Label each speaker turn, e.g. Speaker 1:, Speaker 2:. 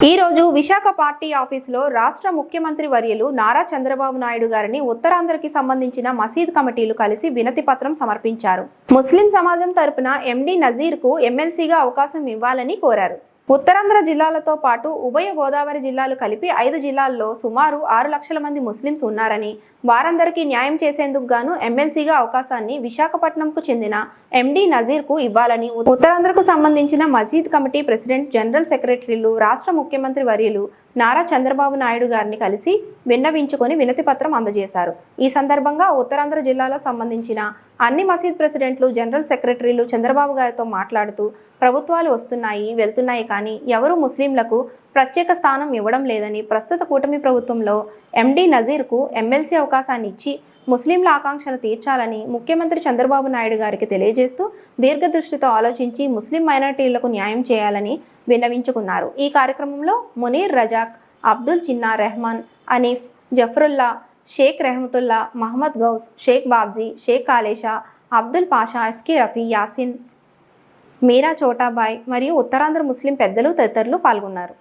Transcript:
Speaker 1: ఈ రోజు విశాఖ పార్టీ ఆఫీసులో రాష్ట్ర ముఖ్యమంత్రి వర్యులు నారా చంద్రబాబు నాయుడు గారిని ఉత్తరాంధ్రకి సంబంధించిన మసీద్ కమిటీలు కలిసి వినతి పత్రం సమర్పించారు. ముస్లిం సమాజం తరపున ఎండి నజీర్కు ఎమ్మెల్సీగా అవకాశం ఇవ్వాలని కోరారు. ఉత్తరాంధ్ర జిల్లాలతో పాటు ఉభయ గోదావరి జిల్లాలు కలిపి ఐదు జిల్లాల్లో సుమారు ఆరు లక్షల మంది ముస్లింస్ ఉన్నారని వారందరికీ న్యాయం చేసేందుకు గాను ఎమ్మెల్సీగా అవకాశాన్ని విశాఖపట్నంకు చెందిన ఎండి నజీర్కు ఇవ్వాలని ఉత్తరాంధ్రకు సంబంధించిన మజీద్ కమిటీ ప్రెసిడెంట్ జనరల్ సెక్రటరీలు రాష్ట్ర ముఖ్యమంత్రి వర్యులు నారా చంద్రబాబు నాయుడు గారిని కలిసి విన్నవించుకొని వినతి పత్రం అందజేశారు. ఈ సందర్భంగా ఉత్తరాంధ్ర జిల్లాలో సంబంధించిన అన్ని మసీద్ ప్రెసిడెంట్లు జనరల్ సెక్రటరీలు చంద్రబాబు గారితో మాట్లాడుతూ ప్రభుత్వాలు వస్తున్నాయి వెళ్తున్నాయి కానీ ఎవరు ముస్లింలకు ప్రత్యేక స్థానం ఇవ్వడం లేదని ప్రస్తుత కూటమి ప్రభుత్వంలో ఎండీ నజీర్కు ఎమ్మెల్సీ అవకాశాన్ని ఇచ్చి ముస్లింల ఆకాంక్షను తీర్చాలని ముఖ్యమంత్రి చంద్రబాబు నాయుడు గారికి తెలియజేస్తూ దీర్ఘదృష్టితో ఆలోచించి ముస్లిం మైనార్టీలకు న్యాయం చేయాలని విన్నవించుకున్నారు. ఈ కార్యక్రమంలో మునీర్ రజాక్ అబ్దుల్ చిన్నా రెహమాన్ అనీఫ్ జఫరుల్లా షేక్ రెహమతుల్లా మహమ్మద్ గౌస్ షేక్ బాబ్జీ షేక్ కాలేషా అబ్దుల్ పాషా ఎస్కే రఫీ యాసిన్ మీరా చోటాబాయ్ మరియు ఉత్తరాంధ్ర ముస్లిం పెద్దలు తదితరులు పాల్గొన్నారు.